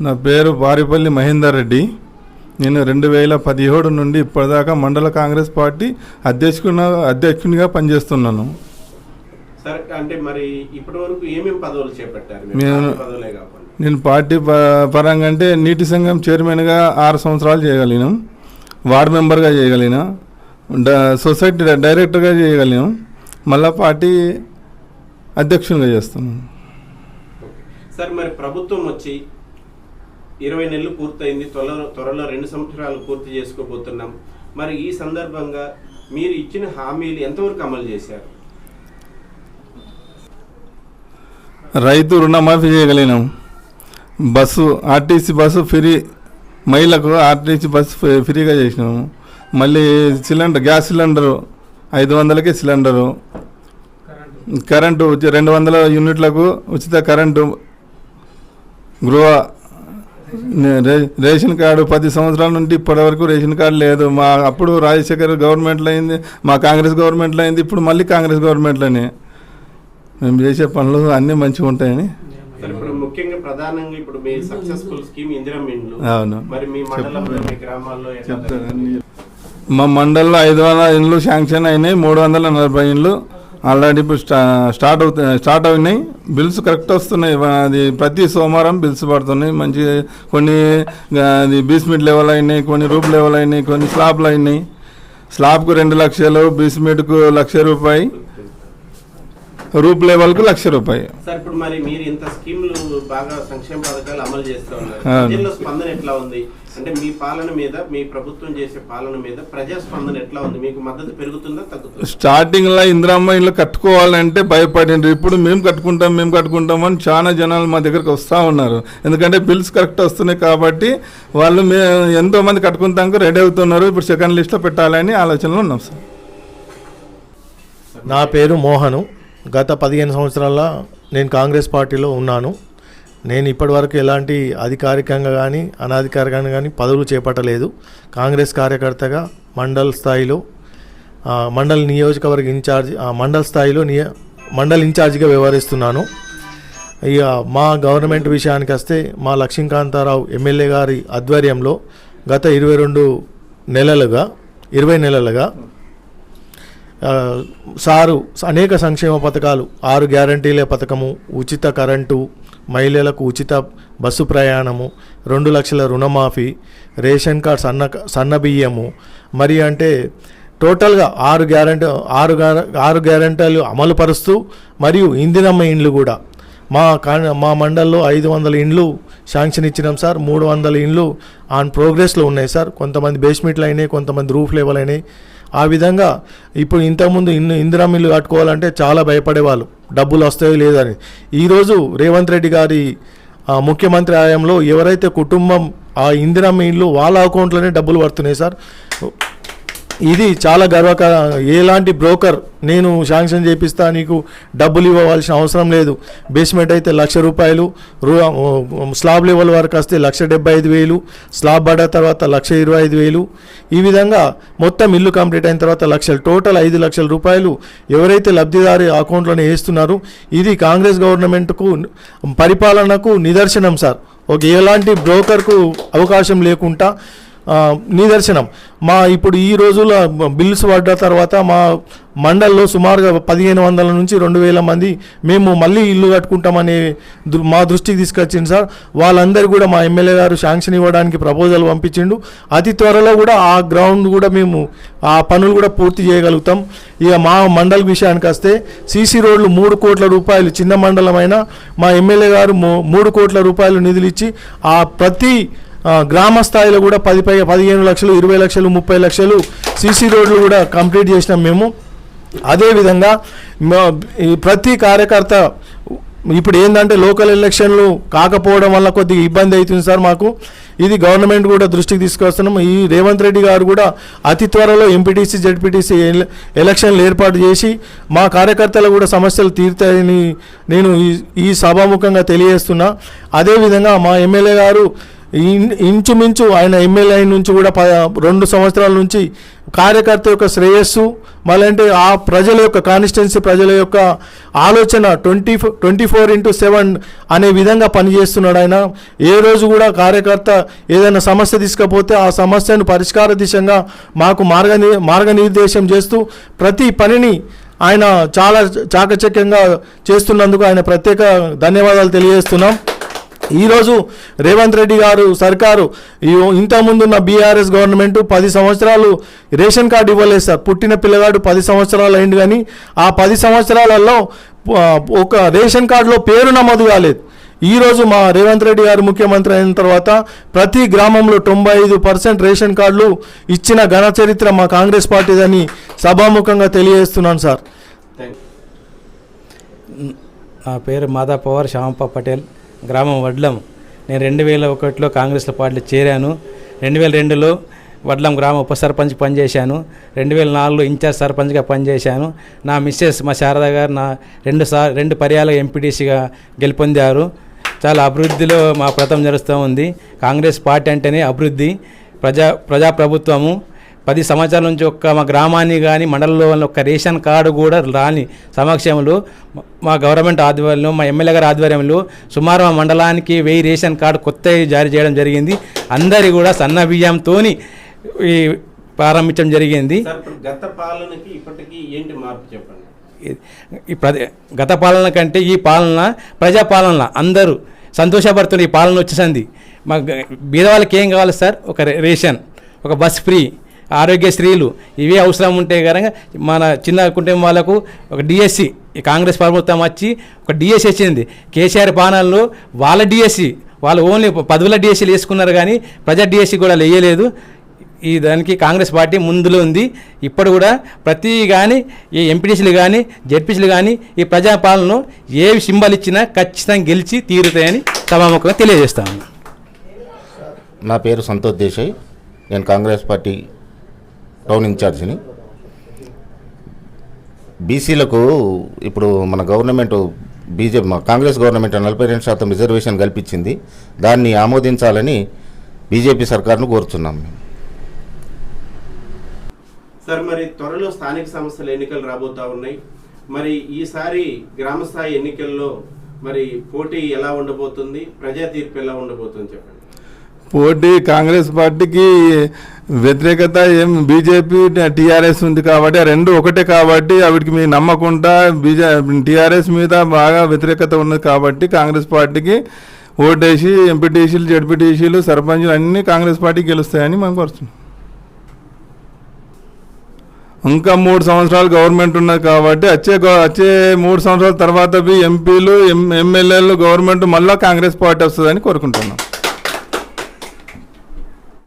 నా పేరు వారిపల్లి మహేందర్ రెడ్డి నేను రెండు వేల పదిహేడు నుండి ఇప్పటిదాకా మండల కాంగ్రెస్ పార్టీ అధ్యక్షున అధ్యక్షునిగా పనిచేస్తున్నాను. సరే అంటే మరి ఇప్పటి వరకు ఏమేమి పదవులు చేపట్టారు? మీరు? నేను- నేను పార్టీ ప- పరంగా అంటే నీటి సంఘం చైర్మన్గా ఆరు సంవత్సరాలు చేయగలిగినాం. వార్డు మెంబర్గా చేయగలిగిన. సొసైటీ డైరెక్టర్గా చేయగలిగినాం. మళ్ళా పార్టీ అధ్యక్షునిగా చేస్తున్నాను. సార్ మరి ప్రభుత్వం వచ్చి ఇరవై నెలలు పూర్తయింది. త్వరలో త్వరలో రెండు సంవత్సరాలు పూర్తి చేసుకోబోతున్నాం. మరి ఈ సందర్భంగా మీరు ఇచ్చిన హామీలు ఎంతవరకు అమలు చేశారు? రైతు రుణమాఫీ చేయగలిగినాం. బస్సు ఆర్టీసీ బస్సు ఫ్రీ మహిళలకు ఆర్టీసీ బస్సు ఫ్రీ- ఫ్రీగా చేసినాము మళ్ళీ సిలిండర్ గ్యాస్ సిలిండరు ఐదు వందలకే సిలిండరు. కరెంటు. రెండు వందల యూనిట్లకు ఉచిత కరెంటు గృహ రేషన్ కార్డు పది సంవత్సరాల నుండి ఇప్పటి వరకు రేషన్ కార్డు లేదు. మా అప్పుడు రాజశేఖర్ గవర్నమెంట్లో అయింది మా కాంగ్రెస్ గవర్నమెంట్లో అయింది ఇప్పుడు మళ్ళీ కాంగ్రెస్ గవర్నమెంట్లోనే. మేము చేసే పనులు అన్నీ మంచిగా ఉంటాయని. సార్ ఇప్పుడు ముఖ్యంగా ప్రధానంగా ఇప్పుడు మీ సక్సెస్ఫుల్ స్కీమ్ ఇందిరా ఇండ్లు అవును. మరి మీ మండలంలో మీ గ్రామాల్లో ఎట్లా చెప్తాను. మా మండలంలో ఐదు వందల ఇండ్లు శాంక్షన్ అయినాయి మూడు వందల నలభై ఇండ్లు. ఆల్రెడీ ఇప్పుడు స్టా స్టార్ట్ అవుతాయి స్టార్ట్ అయినాయి. బిల్స్ కరెక్ట్ వస్తున్నాయి. అది ప్రతి సోమవారం బిల్స్ పడుతున్నాయి. మంచి కొన్ని అది బీస్మిట్ లెవెల్ అయినాయి కొన్ని రూప్ లెవెల్ అయినాయి కొన్ని స్లాబ్లు అయినాయి. స్లాబ్కు రెండు లక్షలు బీస్మిట్కు లక్ష రూపాయి. రూప్ లెవెల్కు లక్ష రూపాయి. సార్ ఇప్పుడు మరి మీరు ఇంత స్కీమ్లు బాగా సంక్షేమ పథకాలు అమలు చేస్తూ ఉన్నారు అవును. ప్రజల్లో స్పందన ఎట్లా ఉంది? అంటే మీ పాలన మీద మీ ప్రభుత్వం చేసే పాలన మీద ప్రజా స్పందన ఎట్లా ఉంది? మీకు మద్దతు పెరుగుతుందా తగ్గుతుందా? స్టార్టింగ్లో ఇందిరమ్మ ఇల్లు కట్టుకోవాలంటే భయపడిండ్రు. ఇప్పుడు మేము కట్టుకుంటాం మేము కట్టుకుంటాం అని చాలా జనాలు మా దగ్గరకు వస్తూ ఉన్నారు. ఎందుకంటే బిల్స్ కరెక్ట్ వస్తున్నాయి కాబట్టి వాళ్ళు మే ఎంతో మంది కట్టుకుంటానికి రెడీ అవుతున్నారు. ఇప్పుడు సెకండ్ లిస్ట్లో పెట్టాలని ఆలోచనలో ఉన్నాం సార్. నా పేరు మోహను. గత పదిహేను సంవత్సరాల నేను కాంగ్రెస్ పార్టీలో ఉన్నాను. నేను ఇప్పటివరకు ఎలాంటి అధికారికంగా కానీ అనధికారికంగా కానీ పదవులు చేపట్టలేదు. కాంగ్రెస్ కార్యకర్తగా మండల్ స్థాయిలో మండల్ నియోజకవర్గ ఇన్ఛార్జ్ మండల్ స్థాయిలో నియ మండల్ ఇన్ఛార్జిగా వ్యవహరిస్తున్నాను. ఇక మా గవర్నమెంట్ విషయానికి వస్తే మా లక్ష్మీకాంతారావు ఎమ్మెల్యే గారి ఆధ్వర్యంలో గత ఇరవై రెండు నెలలుగా ఇరవై నెలలుగా సారు అనేక సంక్షేమ పథకాలు ఆరు గ్యారంటీల పథకము ఉచిత కరెంటు మహిళలకు ఉచిత బస్సు ప్రయాణము రెండు లక్షల రుణమాఫీ రేషన్ కార్డ్ సన్న సన్న బియ్యము. మరి అంటే టోటల్గా ఆరు గ్యారంటీ ఆరు ఆరు గ్యారంటీలు అమలు పరుస్తూ మరియు ఇందిరమ్మ ఇండ్లు కూడా. మా కా మా మండల్లో ఐదు వందల ఇండ్లు శాంక్షన్ ఇచ్చినాం సార్. మూడు వందల ఇండ్లు ఆన్ ప్రోగ్రెస్లో ఉన్నాయి సార్. కొంతమంది బేస్మెంట్లు అయినాయి కొంతమంది రూఫ్ లెవెల్ అయినాయి. ఆ విధంగా ఇప్పుడు ఇంతకుముందు ఇన్ని ఇందిరా మిల్లు కట్టుకోవాలంటే చాలా భయపడేవాళ్ళు. డబ్బులు వస్తాయో లేదని ఈరోజు రేవంత్ రెడ్డి గారి ముఖ్యమంత్రి ఆయంలో ఎవరైతే కుటుంబం ఆ ఇందిరమ్మ ఇల్లు వాళ్ళ అకౌంట్లోనే డబ్బులు పడుతున్నాయి సార్. ఇది చాలా గర్వకర ఎలాంటి బ్రోకర్ నేను శాంక్షన్ చేపిస్తా నీకు డబ్బులు ఇవ్వవలసిన అవసరం లేదు. బేస్మెంట్ అయితే లక్ష రూపాయలు రూ స్లాబ్ లెవెల్ వరకు వస్తే లక్ష డెబ్బై ఐదు వేలు స్లాబ్ పడ్డ తర్వాత లక్ష ఇరవై ఐదు వేలు. ఈ విధంగా మొత్తం ఇల్లు కంప్లీట్ అయిన తర్వాత లక్షలు టోటల్ ఐదు లక్షల రూపాయలు ఎవరైతే లబ్ధిదారి అకౌంట్లోనే వేస్తున్నారు ఇది కాంగ్రెస్ గవర్నమెంట్కు పరిపాలనకు నిదర్శనం సార్. ఒక ఎలాంటి బ్రోకర్కు అవకాశం లేకుండా నిదర్శనం. మా ఇప్పుడు ఈ రోజుల్లో బిల్స్ పడ్డ తర్వాత మా మండల్లో సుమారుగా పదిహేను వందల నుంచి రెండు వేల మంది మేము మళ్ళీ ఇల్లు కట్టుకుంటామని మా దృష్టికి తీసుకొచ్చింది సార్. వాళ్ళందరూ కూడా మా ఎమ్మెల్యే గారు శాంక్షన్ ఇవ్వడానికి ప్రపోజల్ పంపించిండు. అతి త్వరలో కూడా ఆ గ్రౌండ్ కూడా మేము ఆ పనులు కూడా పూర్తి చేయగలుగుతాం. ఇక మా మండల విషయానికి వస్తే సీసీ రోడ్లు మూడు కోట్ల రూపాయలు చిన్న మండలమైన మా ఎమ్మెల్యే గారు మూడు కోట్ల రూపాయలు నిధులు ఇచ్చి ఆ ప్రతి గ్రామ స్థాయిలో కూడా పది పై పదిహేను లక్షలు ఇరవై లక్షలు ముప్పై లక్షలు సీసీ రోడ్లు కూడా కంప్లీట్ చేసినాం మేము. అదేవిధంగా మా- ఈ ప్రతి కార్యకర్త ఇప్పుడు ఏంటంటే లోకల్ ఎలక్షన్లు కాకపోవడం వల్ల కొద్దిగా ఇబ్బంది అవుతుంది సార్ మాకు. ఇది గవర్నమెంట్ కూడా దృష్టికి తీసుకొస్తున్నాం. ఈ రేవంత్ రెడ్డి గారు కూడా అతి త్వరలో ఎంపీటీసీ జడ్పీటీసీ ఎలక్షన్లు ఏర్పాటు చేసి మా కార్యకర్తలు కూడా సమస్యలు తీరుతాయని నేను ఈ ఈ సభాముఖంగా తెలియజేస్తున్నా. అదేవిధంగా మా ఎమ్మెల్యే గారు ఇంచుమించు ఆయన ఎమ్మెల్యే నుంచి కూడా ప రెండు సంవత్సరాల నుంచి కార్యకర్త యొక్క శ్రేయస్సు మళ్ళంటే ఆ ప్రజల యొక్క కాన్స్టిట్యున్సీ ప్రజల యొక్క ఆలోచన twenty twenty four into seven అనే విధంగా పనిచేస్తున్నాడు ఆయన. ఏ రోజు కూడా కార్యకర్త ఏదైనా సమస్య తీసుకపోతే ఆ సమస్యను పరిష్కార దిశగా మాకు మార్గ మార్గనిర్దేశం చేస్తూ ప్రతి పనిని ఆయన చాలా చాకచక్యంగా చేస్తున్నందుకు ఆయన ప్రత్యేక ధన్యవాదాలు తెలియజేస్తున్నాం. ఈరోజు రేవంత్ రెడ్డి గారు సర్కారు ఇంతకుముందున్న బీఆర్ఎస్ గవర్నమెంట్ పది సంవత్సరాలు రేషన్ కార్డు ఇవ్వలేదు సార్ పుట్టిన పిల్లగాడు పది సంవత్సరాలు అయింది కానీ ఆ పది సంవత్సరాలలో ఒక రేషన్ కార్డులో పేరు నమోదు కాలేదు. ఈరోజు మా రేవంత్ రెడ్డి గారు ముఖ్యమంత్రి అయిన తర్వాత ప్రతి గ్రామంలో తొంభై ఐదు పర్సెంట్ రేషన్ కార్డులు ఇచ్చిన ఘన చరిత్ర మా కాంగ్రెస్ పార్టీదని సభాముఖంగా తెలియజేస్తున్నాను సార్. నా పేరు మాదా పవర్ శ్యామప్ప పటేల్. గ్రామం వడ్లం. నేను రెండు వేల ఒకటిలో కాంగ్రెస్లో పార్టీలో చేరాను. రెండు వేల రెండులో వడ్లం గ్రామ ఉప సర్పంచ్ పనిచేశాను. రెండు వేల నాలుగులో ఇన్ఛార్జ్ సర్పంచ్గా పనిచేశాను. నా మిస్సెస్ మా శారద గారు నా రెండు సార్ రెండు పర్యాల ఎంపీటీసీగా గెలుపొందారు. చాలా అభివృద్ధిలో మా ప్రతం జరుస్తూ ఉంది. కాంగ్రెస్ పార్టీ అంటేనే అభివృద్ధి. ప్రజా ప్రజాప్రభుత్వము పది సంవత్సరాల నుంచి ఒక్క మా గ్రామాన్ని కానీ మండలంలో ఒక్క రేషన్ కార్డు కూడా రాని సమక్షంలో మ- గవర్నమెంట్ ఆధ్వర్యంలో మా ఎమ్మెల్యే గారి ఆధ్వర్యంలో సుమారు మా మండలానికి వెయ్యి రేషన్ కార్డు కొత్త జారీ చేయడం జరిగింది. అందరి కూడా సన్న బియ్యంతోని ఈ ప్రారంభించడం జరిగింది. గత పాలనకి ఇప్పటికీ ఏంటి మార్పు చెప్పండి? ఈ గత పాలన కంటే ఈ పాలన ప్రజాపాలన అందరూ సంతోషపడుతున్నారు ఈ పాలన వచ్చేసింది. మా గ- బీద వాళ్ళకి ఏం కావాలి సార్? ఒక రేషన్ ఒక బస్ ఫ్రీ. ఆరోగ్యశ్రీలు ఇవే అవసరం ఉంటే కనుక మన చిన్న కుటుంబం వాళ్ళకు ఒక డిఎస్సి ఈ కాంగ్రెస్ ప్రభుత్వం వచ్చి ఒక డిఎస్సి వచ్చింది కేసీఆర్ పాలనలో వాళ్ళ డిఎస్సి వాళ్ళు ఓన్లీ పదవుల డిఎస్సీలు వేసుకున్నారు కానీ ప్రజా డిఎస్సి కూడా వేయలేదు. ఈ దానికి కాంగ్రెస్ పార్టీ ముందులో ఉంది. ఇప్పుడు కూడా ప్రతి కానీ ఈ ఎంపీటీసీలు కానీ జెడ్పీసీలు కానీ ఈ ప్రజాపాలనను ఏ సింబల్ ఇచ్చినా ఖచ్చితంగా గెలిచి తీరుతాయని సభాముఖంగా తెలియజేస్తాను నా పేరు సంతోష్ దేశాయ్. నేను కాంగ్రెస్ పార్టీ టౌన్ ఇన్ఛార్జిని. బీసీలకు ఇప్పుడు మన గవర్నమెంట్ బీజేపీ మా కాంగ్రెస్ గవర్నమెంట్ నలభై రెండు శాతం రిజర్వేషన్ కల్పించింది. దాన్ని ఆమోదించాలని బీజేపీ సర్కార్ను కోరుతున్నాం మేము. సార్ మరి త్వరలో స్థానిక సంస్థల ఎన్నికలు రాబోతా ఉన్నాయి. మరి ఈసారి గ్రామ స్థాయి ఎన్నికల్లో మరి పోటీ ఎలా ఉండబోతుంది? ప్రజా తీర్పు ఎలా ఉండబోతుంది చెప్పండి. పోటీ కాంగ్రెస్ పార్టీకి వ్యతిరేకత ఏం బీజేపీ టీఆర్ఎస్ ఉంది కాబట్టి ఆ రెండు ఒకటే కాబట్టి వాటికి మీరు నమ్మకుండా బీజే టీఆర్ఎస్ మీద బాగా వ్యతిరేకత ఉన్నది కాబట్టి కాంగ్రెస్ పార్టీకి ఓటేసి ఎంపీటీసీలు జడ్పీటీసీలు సర్పంచులు అన్నీ కాంగ్రెస్ పార్టీ గెలుస్తాయని మనం కోరుతున్నాం. ఇంకా మూడు సంవత్సరాలు గవర్నమెంట్ ఉన్నది కాబట్టి వచ్చే వచ్చే మూడు సంవత్సరాల తర్వాత ఎంపీలు ఎం ఎమ్మెల్యేలు గవర్నమెంట్ మళ్ళీ కాంగ్రెస్ పార్టీ వస్తుందని కోరుకుంటున్నాం.